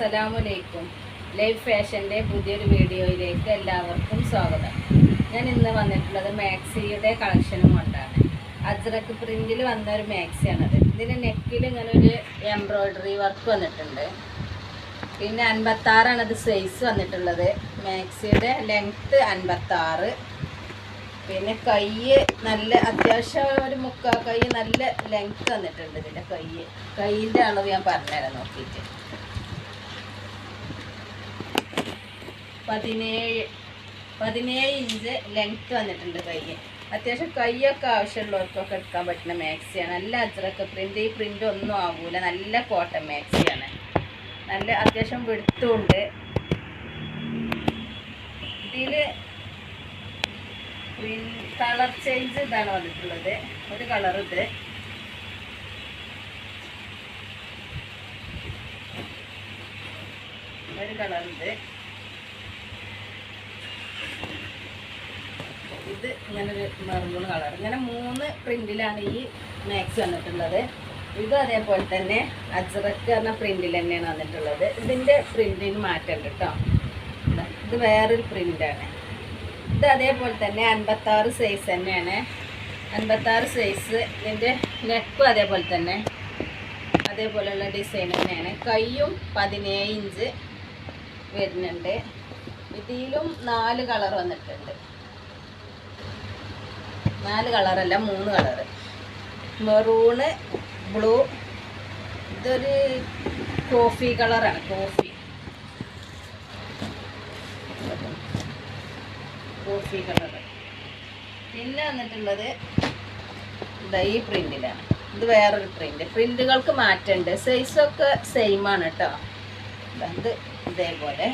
അസ്സലാമലൈക്കും ലൈഫ് ഫാഷന്റെ പുതിയൊരു വീഡിയോയിലേക്ക് എല്ലാവർക്കും സ്വാഗതം. ഞാൻ ഇന്ന് വന്നിട്ടുള്ളത് മാക്സിയുടെ കളക്ഷനും കൊണ്ടാണ്. അജ്രക്ക് പ്രിന്റിൽ വന്ന ഒരു മാക്സിയാണത്. ഇതിന് നെക്കിൽ ഇങ്ങനെ ഒരു എംബ്രോയ്ഡറി വർക്ക് വന്നിട്ടുണ്ട്. പിന്നെ അൻപത്താറാണ് ഇത് സൈസ് വന്നിട്ടുള്ളത്. മാക്സിയുടെ ലെങ്ത്ത് അൻപത്താറ്. പിന്നെ കൈ നല്ല അത്യാവശ്യം ഒരു മുക്കാ കൈ നല്ല ലെങ്ത് വന്നിട്ടുണ്ട് ഇതിന്റെ കൈ കൈയിന്റെ അളവ് ഞാൻ പറഞ്ഞുതരാം നോക്കിയിട്ട്. പതിനേഴ് പതിനേഴ് ഇഞ്ച് ലെങ്ത് വന്നിട്ടുണ്ട് കൈ. അത്യാവശ്യം കൈയൊക്കെ ആവശ്യമുള്ളവർക്കൊക്കെ എടുക്കാൻ പറ്റുന്ന മാക്സിയാണ് നല്ല അജ്രക്ക് പ്രിന്റ് ഈ പ്രിന്റ് ഒന്നും ആവൂല. നല്ല കോട്ടൺ മാക്സിയാണ് നല്ല അത്യാവശ്യം വെടുത്തുണ്ട്. ഇതിൽ കളർ ചേഞ്ച് ഇതാണ് വന്നിട്ടുള്ളത്. ഒരു കളർ ഇത്. ഒരു കളർ ഇത് ഇത് ഇങ്ങനെ ഒരു മെറൂൺ കളർ ഇങ്ങനെ മൂന്ന് പ്രിന്റിലാണ് ഈ മാക്സ് വന്നിട്ടുള്ളത്. ഇത് അതേപോലെ തന്നെ അജ്രക്ക് പറഞ്ഞ പ്രിന്റിൽ തന്നെയാണ് വന്നിട്ടുള്ളത്. ഇതിന്റെ പ്രിന്റിന് മാറ്റമുണ്ട് കേട്ടോ ഇതാ, വേറൊരു പ്രിന്റാണ് ഇത് അതേപോലെ തന്നെ അൻപത്താറ് സൈസ് തന്നെയാണ്. അൻപത്താറ് സൈസ് ഇതിന്റെ നെക്കും അതേപോലെ തന്നെ അതേപോലെയുള്ള ഡിസൈൻ തന്നെയാണ്. കൈയും പതിനേഴ് ഇഞ്ച് വരുന്നുണ്ട്. ഇതിലും നാല് കളർ വന്നിട്ടുണ്ട്. നാല് കളറല്ല മൂന്ന് കളറ്. Maroon blue. ഇതൊരു കോഫി കളറാണ് കോഫി. കോഫി കളർ പിന്നെ വന്നിട്ടുള്ളത് ഇതാ ഈ പ്രിന്റിലാണ്. ഇത് വേറൊരു പ്രിന്റ്. പ്രിന്റുകൾക്ക് മാറ്റമുണ്ട് സൈസൊക്കെ സെയിം ആണ് കേട്ടോ ഇത് ഇതേപോലെ.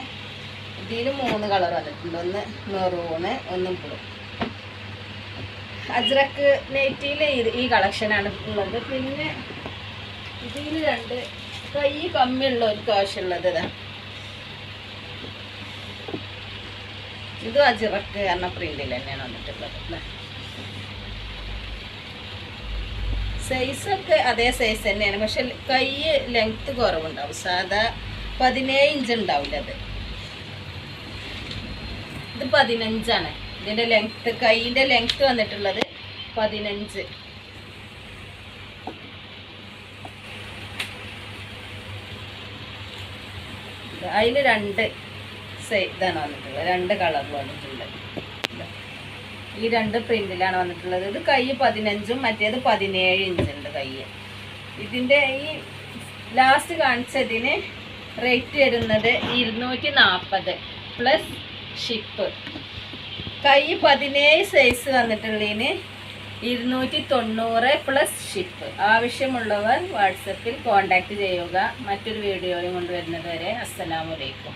ഇതിന് മൂന്ന് കളർ വന്നിട്ടുണ്ട്. ഒന്ന് മെറൂണ് ഒന്ന് ബ്ലൂ. അജ്രക്ക് നെറ്റിയിലെ ഇത് ഈ കളക്ഷനാണ് ഉള്ളത്. പിന്നെ ഇതിൽ രണ്ട് കൈ കമ്മിയുള്ള ഒരു കമ്മിയുള്ളവർക്ക് ആവശ്യമുള്ളത് ഇതാ. ഇതും അജിറക്ക് എന്ന പ്രിന്റിൽ തന്നെയാണ് വന്നിട്ടുള്ളത് സൈസൊക്കെ അതേ സൈസ് തന്നെയാണ് പക്ഷെ കൈ ലെങ്ത്ത് കുറവുണ്ടാവും. സാധാ പതിനേഴ് ഇഞ്ച് ഉണ്ടാവില്ല അത്. ഇത് പതിനഞ്ചാണ്. ഇതിന്റെ ലെങ്ത് കൈയിന്റെ ലെങ്ത് വന്നിട്ടുള്ളത് പതിനഞ്ച്. അതിൽ രണ്ട് ഇതാണ് വന്നിട്ടുള്ളത്. രണ്ട് കളർ വന്നിട്ടുണ്ട് ഈ രണ്ട് പ്രിന്റിലാണ് വന്നിട്ടുള്ളത്. ഇത് കൈ പതിനഞ്ചും മറ്റേത് പതിനേഴ് ഇഞ്ചുണ്ട് കൈ. ഇതിന്റെ ഈ ലാസ്റ്റ് കാണിച്ചതിന് റേറ്റ് വരുന്നത് ഇരുന്നൂറ്റി നാൽപ്പത് പ്ലസ് ഷിപ്പ് കൈ പതിനേഴ് സൈസ് വന്നിട്ടുള്ളതിന് ഇരുന്നൂറ്റി തൊണ്ണൂറ് പ്ലസ് ഷിപ്പ് ആവശ്യമുള്ളവർ വാട്സപ്പിൽ കോൺടാക്റ്റ് ചെയ്യുക. മറ്റൊരു വീഡിയോയും കൊണ്ടുവരുന്നത് വരെ അസ്സലാമലൈക്കും